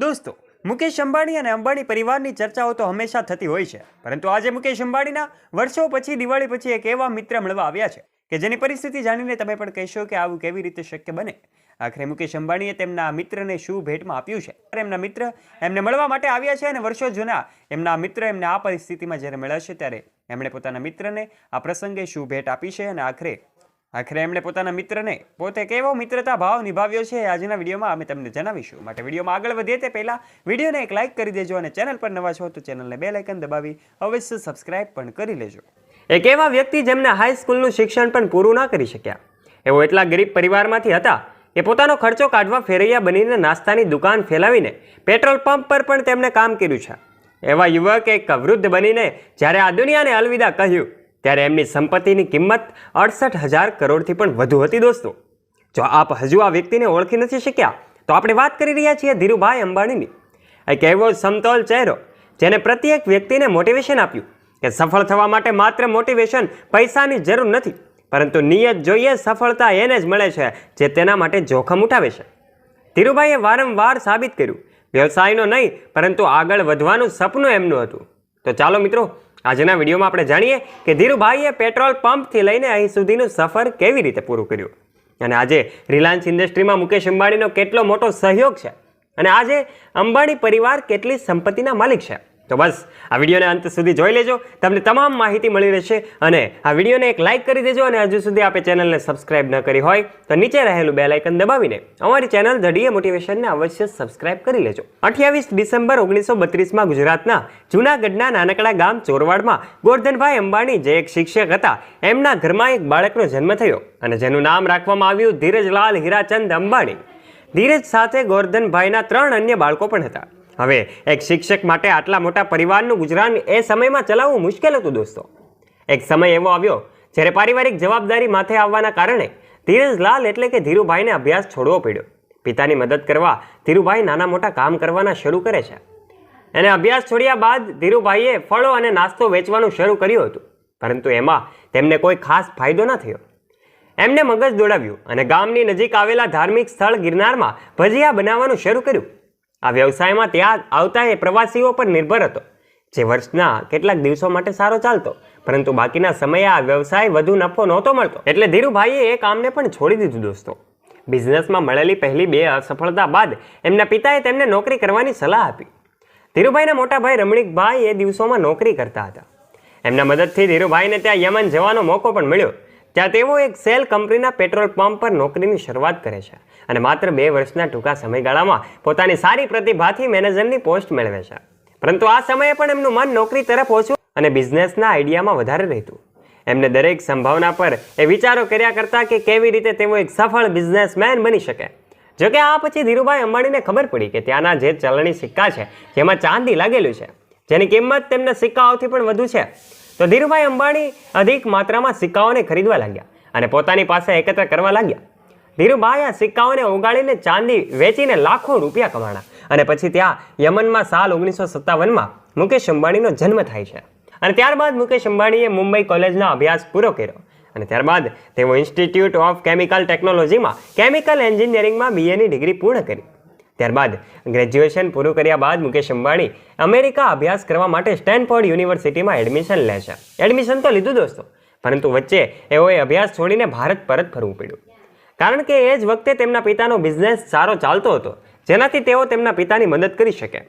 દોસ્તો, મુકેશ અંબાણી અને અંબાણી પરિવારની ચર્ચાઓ તો હંમેશા થતી હોય છે, પરંતુ આજે મુકેશ અંબાણીના વર્ષો પછી, દિવાળી પછી એક એવા મિત્ર મળવા આવ્યા છે કે જેની પરિસ્થિતિ જાણીને તમે પણ કહેશો કે આવું કેવી રીતે શક્ય બને. આખરે મુકેશ અંબાણીએ તેમના મિત્રને શું ભેટમાં આપ્યું છે? એમના મિત્ર એમને મળવા માટે આવ્યા છે અને વર્ષો જૂના એમના મિત્ર એમને આ પરિસ્થિતિમાં જ્યારે મળ્યા છે, ત્યારે એમણે પોતાના મિત્રને આ પ્રસંગે શું ભેટ આપી છે અને આખરે આખરે એમણે પોતાના મિત્રને પોતે કેવો મિત્રતા ભાવ નિભાવ્યો છે આજના વિડીયોમાં અમે તમને જણાવીશું. માટે વિડીયોમાં આગળ વધીએ તે પહેલાં વિડીયોને એક લાઇક કરી દેજો અને ચેનલ પર નવા છો તો ચેનલને બે લાઇકન દબાવી અવશ્ય સબસ્ક્રાઇબ પણ કરી લેજો. એક એવા વ્યક્તિ જેમને હાઈસ્કૂલનું શિક્ષણ પણ પૂરું ના કરી શક્યા. એવો એટલા ગરીબ પરિવારમાંથી હતા કે પોતાનો ખર્ચો કાઢવા ફેરૈયા બનીને નાસ્તાની દુકાન ફેલાવીને પેટ્રોલ પંપ પર પણ તેમણે કામ કર્યું છે. એવા યુવક એક વૃદ્ધ બનીને જ્યારે આ દુનિયાને અલવિદા કહ્યું ત્યારે એમની સંપત્તિની કિંમત અડસઠ હજાર કરોડથી પણ વધુ હતી દોસ્તો. જો આપ હજુ આ વ્યક્તિને ઓળખી નથી શક્યા, તો આપણે વાત કરી રહ્યા છીએ ધીરુભાઈ અંબાણીની. એક એવો સમતોલ ચહેરો જેને પ્રત્યેક વ્યક્તિને મોટિવેશન આપ્યું કે સફળ થવા માટે માત્ર મોટિવેશન પૈસાની જરૂર નથી, પરંતુ નિયત જોઈએ સફળતા એને જ મળે છે જે તેના માટે જોખમ ઉઠાવે છે. ધીરુભાઈએ વારંવાર સાબિત કર્યું, વ્યવસાયનો નહીં, પરંતુ આગળ વધવાનું સપનું એમનું હતું. તો ચાલો મિત્રો આજના વિડીયોમાં આપણે જાણીએ કે ધીરુભાઈએ પેટ્રોલ પંપથી લઈને અહીં સુધીનું સફર કેવી રીતે પૂરું કર્યું? અને આજે રિલાયન્સ ઇન્ડસ્ટ્રીમાં મુકેશ અંબાણીનો કેટલો મોટો સહયોગ છે? અને આજે અંબાણી પરિવાર કેટલી સંપત્તિના માલિક છે? તો બસ, આ વિડીયોને અંત સુધી જોઈ લેજો. તમને તમામ માહિતી મળી રહેશે અને આ વિડીયોને એક લાઇક કરી દેજો અને હજુ સુધી આપણે ચેનલને સબસ્ક્રાઇબ ન કરી હોય તો નીચે રહેલું બે લાઇકન દબાવીને અમારી ચેનલ ધડીએ મોટિવેશનને અવશ્ય સબસ્ક્રાઇબ કરી લેજો. અઠ્યાવીસ ડિસેમ્બર ઓગણીસો બત્રીસમાં ગુજરાતના જૂનાગઢના નાનકડા ગામ ચોરવાડમાં ગોરધનભાઈ અંબાણી જે એક શિક્ષક હતા, એમના ઘરમાં એક બાળકનો જન્મ થયો અને જેનું નામ રાખવામાં આવ્યું ધીરજલાલ હીરાચંદ અંબાણી. ધીરજ સાથે ગોરધનભાઈના ત્રણ અન્ય બાળકો પણ હતા. હવે એક શિક્ષક માટે આટલા મોટા પરિવારનું ગુજરાન એ સમયમાં ચલાવવું મુશ્કેલ હતું દોસ્તો. એક સમય એવો આવ્યો જ્યારે પારિવારિક જવાબદારી માથે આવવાના કારણે ધીરજલાલ એટલે કે ધીરુભાઈને અભ્યાસ છોડવો પડ્યો. પિતાની મદદ કરવા ધીરુભાઈ નાના મોટા કામ કરવાના શરૂ કરે છે. એને અભ્યાસ છોડ્યા બાદ ધીરુભાઈએ ફળો અને નાસ્તો વેચવાનું શરૂ કર્યું હતું. પરંતુ એમાં તેમને કોઈ ખાસ ફાયદો ન થયો. એમને મગજ દોડાવ્યું અને ગામની નજીક આવેલા ધાર્મિક સ્થળ ગિરનારમાં ભજીયા બનાવવાનું શરૂ કર્યું. આ વ્યવસાયમાં ત્યાં આવતા એ પ્રવાસીઓ પર નિર્ભર હતો, જે વર્ષના કેટલાક દિવસો માટે સારો ચાલતો, પરંતુ બાકીના સમયે આ વ્યવસાય વધુ નફો નહોતો મળતો. એટલે ધીરુભાઈએ એ કામને પણ છોડી દીધું દોસ્તો. બિઝનેસમાં મળેલી પહેલી બે અસફળતા બાદ એમના પિતાએ તેમને નોકરી કરવાની સલાહ આપી. ધીરુભાઈના મોટા ભાઈ રમણીકભાઈ એ દિવસોમાં નોકરી કરતા હતા. એમના મદદથી ધીરુભાઈને ત્યાં યમન જવાનો મોકો પણ મળ્યો. ત્યાં તેઓ એક સેલ કંપનીના પેટ્રોલ પંપ પર નોકરીની શરૂઆત કરે છે અને માત્ર બે વર્ષના ટૂંકા સમયગાળામાં પોતાની સારી પ્રતિભાથી મેનેજરની પોસ્ટ મેળવે છે. પરંતુ આ સમયે પણ એમનું મન નોકરી તરફ ઓછું અને બિઝનેસના આઈડિયામાં વધારે રહેતું. એમને દરેક સંભાવના પર એ વિચારો કર્યા કરતા કે કેવી રીતે તેઓ એક સફળ બિઝનેસમેન બની શકે. જોકે આ પછી ધીરુભાઈ અંબાણીને ખબર પડી કે ત્યાંના જે ચલણી સિક્કા છે, જેમાં ચાંદી લાગેલું છે. જેની કિંમત તેમના સિક્કાઓથી પણ વધુ છે. તો ધીરુભાઈ અંબાણી અધિક માત્રામાં સિક્કાઓને ખરીદવા લાગ્યા અને પોતાની પાસે એકત્ર કરવા લાગ્યા. ધીરુભાઈ આ સિક્કાઓને ઉગાડીને ચાંદી વેચીને લાખો રૂપિયા કમાણા અને પછી ત્યાં યમનમાં સાલ ઓગણીસો સત્તાવનમાં મુકેશ અંબાણીનો જન્મ થાય છે. અને ત્યારબાદ મુકેશ અંબાણીએ મુંબઈ કોલેજનો અભ્યાસ પૂરો કર્યો અને ત્યારબાદ તેઓ ઇન્સ્ટિટ્યૂટ ઓફ કેમિકલ ટેકનોલોજીમાં કેમિકલ એન્જિનિયરિંગમાં બીએની ડિગ્રી પૂર્ણ કરી. ત્યારબાદ ગ્રેજ્યુએશન પૂરું કર્યા બાદ મુકેશ અંબાણી અમેરિકા અભ્યાસ કરવા માટે સ્ટેનફોર્ડ યુનિવર્સિટીમાં એડમિશન લે છે. એડમિશન તો લીધું દોસ્તો, પરંતુ વચ્ચે એઓએ અભ્યાસ છોડીને ભારત પરત ફરવું પડ્યું. કારણ કે એ જ વખતે તેમના પિતાનો બિઝનેસ સારો ચાલતો હતો, જેનાથી તેઓ તેમના પિતાની મદદ કરી શકે.